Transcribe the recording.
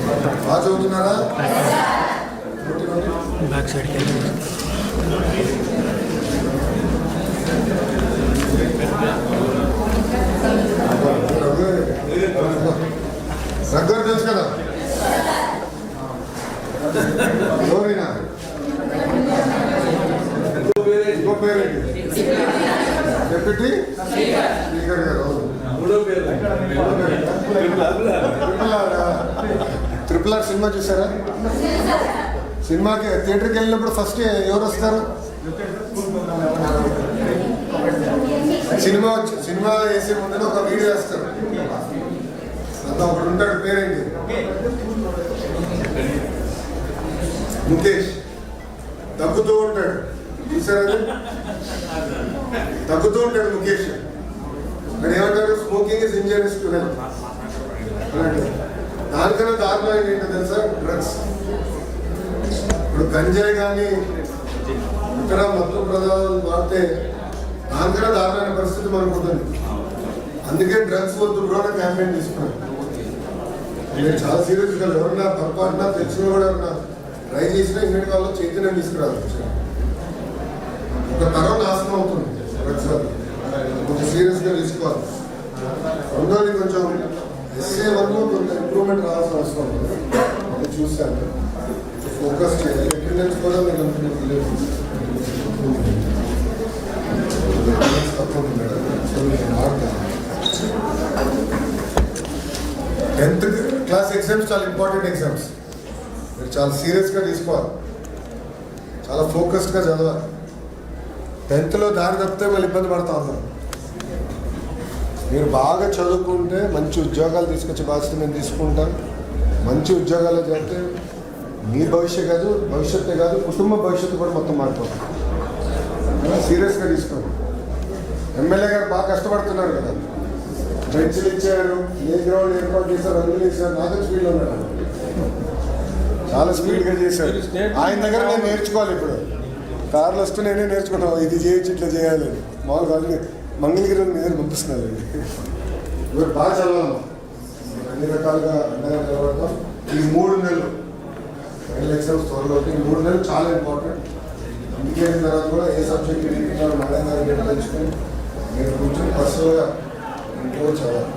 బాగా చదువుతున్నారా? బ్యాక్ సైడ్కి వెళ్ళి. రగ్గర్ తెలుసు కదా? ఎవరైనా? డెప్యూటీ స్పీకర్ గారు అవును. Triple triple triple R cinema చూసారా? సినిమాకి థియేటర్కి వెళ్ళినప్పుడు ఫస్ట్ ఎవరు వస్తారు? సినిమా వచ్చి సినిమా వేసే ముందు ఒక వీడియో వేస్తారు. అంత ఒకడు ఉంటాడు పేరేంటి? ముఖేష్. తగ్గుతూ ఉంటాడు. చూసారా తగ్గుతూ ఉంటాడు ముఖేష్. మరి ఏమంటారు? Smoking is injuries to health. దానికన్నా దారుణం ఏంటో తెలుసా? డ్రగ్స్. ఇప్పుడు గంజాయి కానీ ఇతర మత్తు పదార్థాలు వాడితే దానికన్నా దారుణమైన పరిస్థితి మనకు ఉంటుంది. అందుకే డ్రగ్స్ వద్దు కూడా క్యాంపెయిన్ తీసుకున్నాను నేను చాలా సీరియస్గా ఎవరన్నా పొరపాటున తెలిసిన కూడా ఎవరన్నా ట్రై చేసినా ఇంటి వాళ్ళు చైతన్యం తీసుకురావాలి. ఒక తరం నాశనం అవుతుంది డ్రగ్స్ వల్ల. కొంచెం సీరియస్గా తీసుకోవాలి. రెండోది కొంచెం ఎస్ఏ వన్ కొంచెం ఇంప్రూవ్మెంట్ రావాల్సిన అవసరం ఉంది. అది చూశాను. ఫోకస్ చేయాలి. అటెండెన్స్ కూడా మీరు అనుకునే తప్పకుండా madam. So tenth class exams చాలా ఇంపార్టెంట్ ఎగ్జామ్స్ మీరు చాలా సీరియస్గా తీసుకోవాలి. చాలా ఫోకస్డ్గా చదవాలి. టెన్త్లో దారి తప్పితే వాళ్ళు ఇబ్బంది పడతా ఉన్నారు మీరు బాగా చదువుకుంటే మంచి ఉద్యోగాలు తీసుకొచ్చే బాధ్యత నేను తీసుకుంటాను. మంచి ఉద్యోగాలు చేస్తే మీ భవిష్యత్ కాదు భవిష్యత్తే కాదు కుటుంబ భవిష్యత్తు కూడా మొత్తం మారిపోతుంది. సీరియస్గా తీసుకోండి. ఎమ్మెల్యే గారు బాగా కష్టపడుతున్నారు కదా. బెంచ్లు ఇచ్చారు ఏ గ్రౌండ్ ఏర్పాటు చేశారు రంగులు వేశారు నాతో స్పీడ్లో ఉన్నాడు. చాలా స్పీడ్గా చేశారు ఆయన దగ్గర నేను నేర్చుకోవాలి ఇప్పుడు. కార్లు వస్తూ నేనే నేర్చుకున్నాను ఇది చేయొచ్చు ఇట్లా చేయాలి. మామూలుగా మంగళగిరి మీ దగ్గర పంపిస్తున్నారు ఇవాళ బాగా చదవాలి. అన్ని రకాలుగా అండగా నిలబడతాం ఈ మూడు నెలలు ఫైనల్ ఎగ్జామ్స్ త్వరలో. ఈ మూడు నెలలు చాలా ఇంపార్టెంట్ ఇంటికి వెళ్ళిన తర్వాత కూడా ఏ సబ్జెక్ట్ నేర్చుకున్నారో మేడం గారు తెలుసుకొని మీరు కూర్చొని పర్సనల్గా ఇంట్లో చదవాలి.